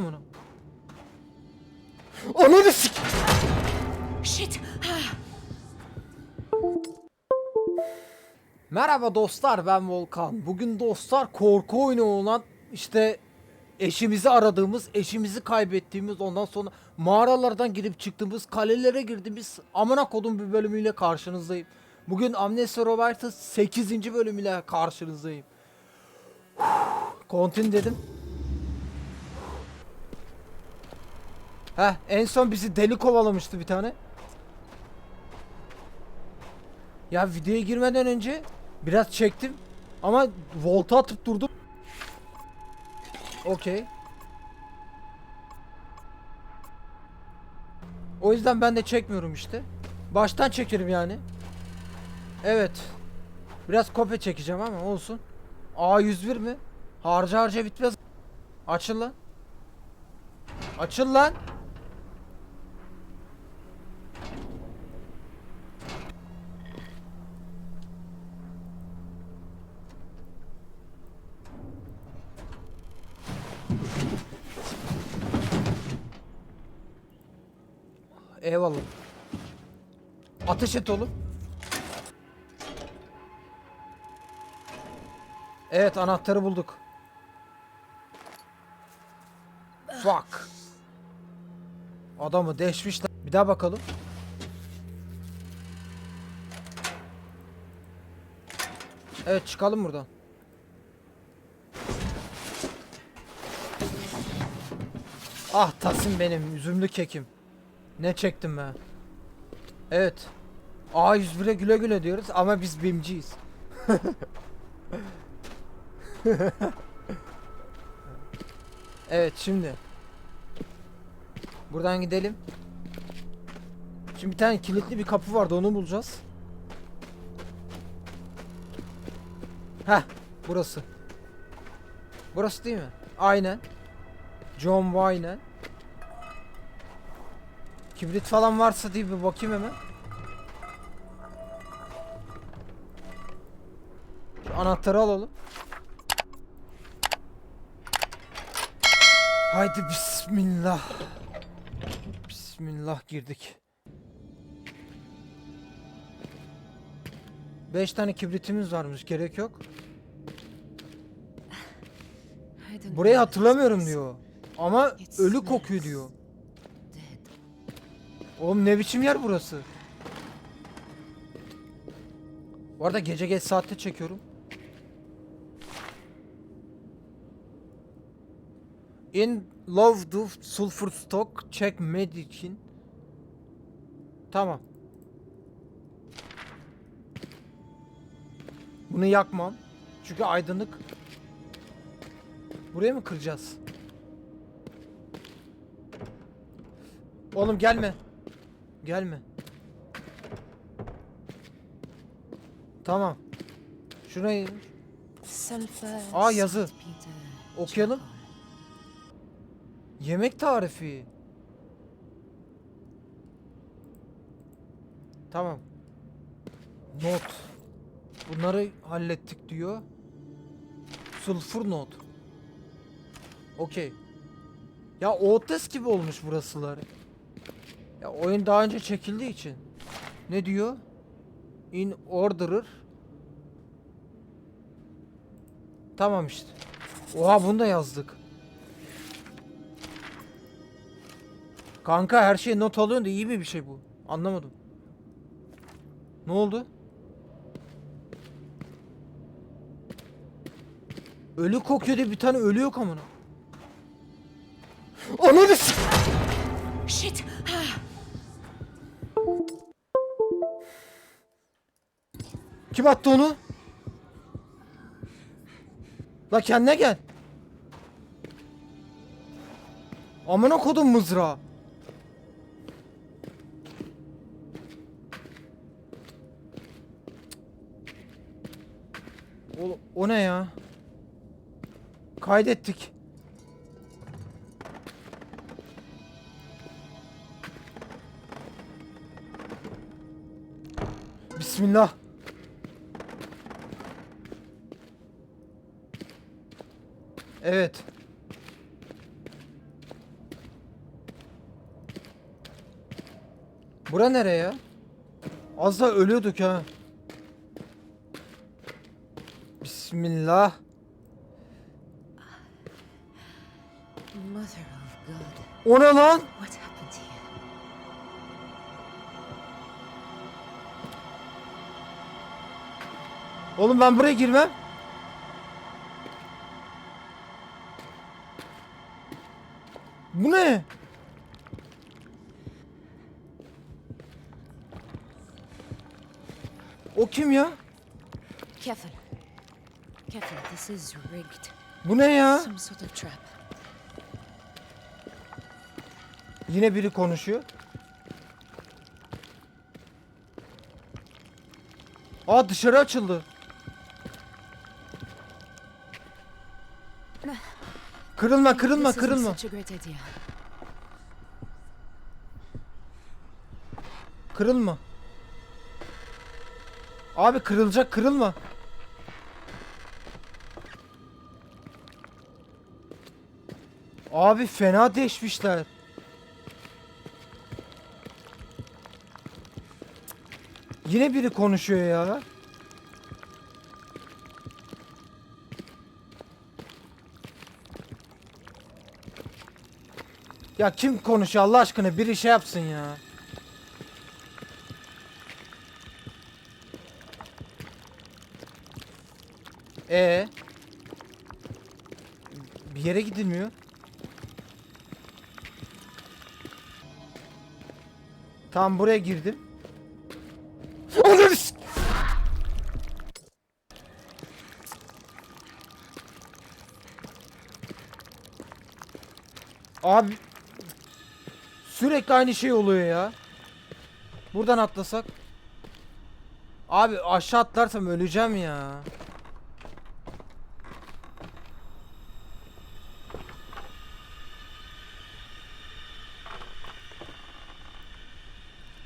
Amına. Ananı sik. Shit! Merhaba dostlar ben Volkan. Bugün dostlar korku oyunu olan işte eşimizi aradığımız, eşimizi kaybettiğimiz ondan sonra mağaralardan girip çıktığımız, kalelere girdiğimiz amına kodum bir bölümüyle karşınızdayım. Bugün Amnesia Robert'ın 8. bölümüyle karşınızdayım. Kontin dedim. Heh en son bizi deli kovalamıştı bir tane. Ya videoya girmeden önce biraz çektim ama volta atıp durdum. Okey. O yüzden ben de çekmiyorum işte. Baştan çekerim yani. Evet. Biraz kopya çekeceğim ama olsun. A101 mi? Harca harca bitmez. Açıl lan. Açıl lan. Eyvallah. Ateş et oğlum. Evet anahtarı bulduk. Fuck. Adamı deşmişler. Bir daha bakalım. Evet çıkalım buradan. Ah Tasım benim üzümlü kekim. Ne çektim ben? Evet. A101'e güle güle diyoruz ama biz BİM'ciyiz. evet şimdi. Buradan gidelim. Şimdi bir tane kilitli bir kapı vardı onu bulacağız. Heh burası. Burası değil mi? Aynen. John Wayne. Kibrit falan varsa diye bir bakayım hemen. Şu anahtarı alalım. Haydi bismillah. Bismillah girdik. Beş tane kibritimiz varmış gerek yok. Burayı hatırlamıyorum diyor. Ama ölü kokuyor diyor. Oğlum ne biçim yer burası? Bu arada gece geç saatte çekiyorum. In love do sulfur stock check medicine. Tamam. Bunu yakmam. Çünkü aydınlık. Buraya mı kıracağız? Oğlum gelme. Gelme. Tamam. Şurayı. Aa, yazı. okuyalım. Yemek tarifi. Tamam. Not. Bunları hallettik diyor. Sulfur not. Okey. Ya Outlast gibi olmuş burasılar. Ya oyun daha önce çekildiği için. Ne diyor? In orderer. Tamam işte. Oha bunu da yazdık. Kanka her şeye not alıyorsun da iyi mi bir şey bu? Anlamadım. Ne oldu? Ölü kokuyor diye bir tane ölü yok amına. Ananı Shit! Kim attı onu? La kendine gel. Amına kodum mızrağı. O, o ne ya? Kaydettik. Bismillah. Evet. Bura nereye ya? Az daha ölüyorduk ha. Bismillah. Mother of God. O ne lan? Oğlum ben buraya girmem. Bu ne? O kim ya? Careful. Careful, this is rigged. Bu ne ya? Some sort of trap. Yine biri konuşuyor. Aa dışarı açıldı. Kırılma kırılma kırılma. Kırılma. Abi kırılacak kırılma. Abi fena deşmişler. Yine biri konuşuyor ya. Ya kim konuşuyor Allah aşkına biri şey yapsın ya. E bir yere gidilmiyor. Tam buraya girdim. Abi sürekli aynı şey oluyor ya. Buradan atlasak. Abi aşağı atlarsam öleceğim ya.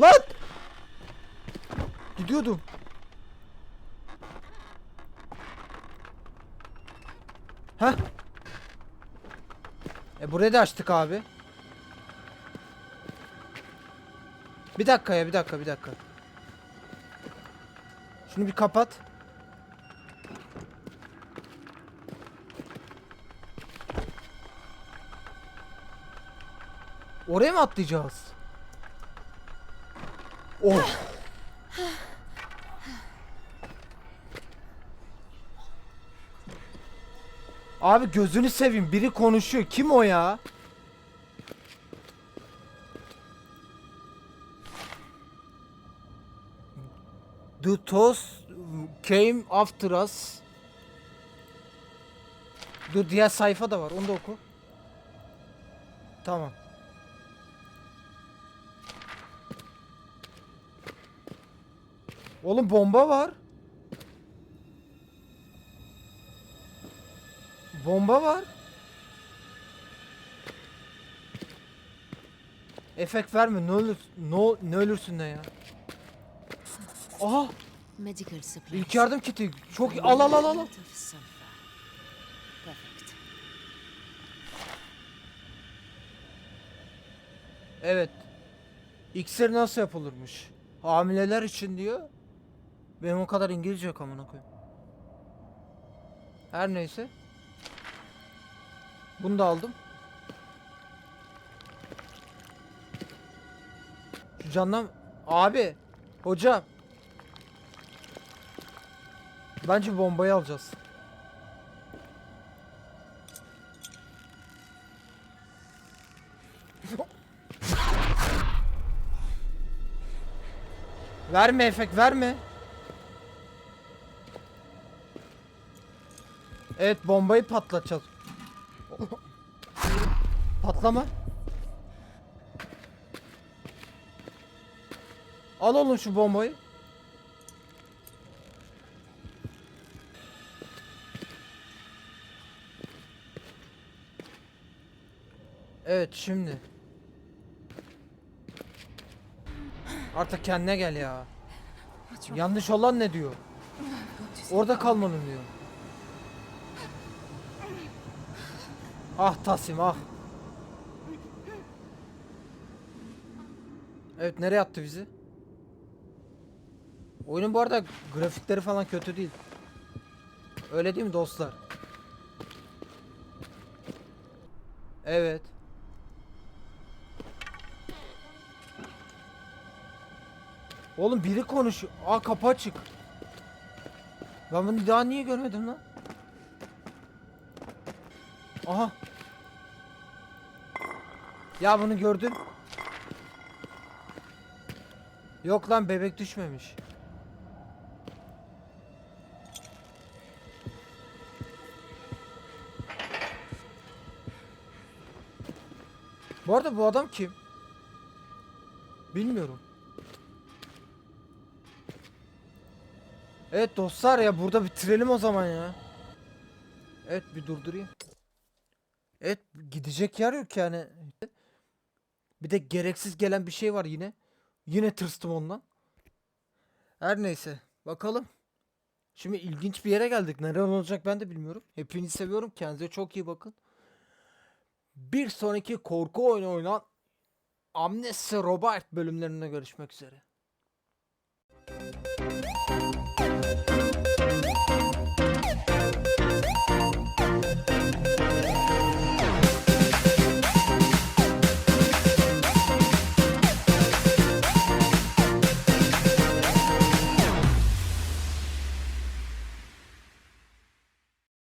Lan! Gidiyordum. Heh. E burayı da açtık abi. Bir dakika ya bir dakika bir dakika. Şunu bir kapat. Oraya mı atlayacağız? Oh. Abi gözünü seveyim biri konuşuyor. Kim o ya? The toast came after us. Dur diğer sayfa da var. Onu da oku. Tamam. Oğlum bomba var. Bomba var. Efekt verme ne olur no, ne ölürsün de ya. Aha Medical supplies. ilk yardım kiti çok al al al al. Lot of sulfur. Perfect. Evet. İksir nasıl yapılırmış? Hamileler için diyor. Benim o kadar İngilizce yok amına koyayım. Her neyse. Bunu da aldım. Şu candan abi hocam Bence bombayı alacağız. Verme efekt verme. Evet bombayı patlatacağız. Patlama. Al oğlum şu bombayı. Evet şimdi. Artık kendine gel ya. Yanlış olan ne diyor? Orada kalmanın diyor. Ah Tasim ah. Evet nereye attı bizi? Oyunun bu arada grafikleri falan kötü değil. Öyle değil mi dostlar? Evet. Oğlum biri konuşuyor. Aa kapı açık. Ben bunu daha niye görmedim lan? Aha. Ya bunu gördün. Yok lan bebek düşmemiş. Bu arada bu adam kim? Bilmiyorum. Evet dostlar ya burada bitirelim o zaman ya. Evet bir durdurayım. Evet gidecek yer yok yani. Bir de gereksiz gelen bir şey var yine. Yine tırstım ondan. Her neyse bakalım. Şimdi ilginç bir yere geldik. Nereden olacak ben de bilmiyorum. Hepinizi seviyorum. Kendinize çok iyi bakın. Bir sonraki korku oyunu oynanan Amnesia Robert bölümlerinde görüşmek üzere.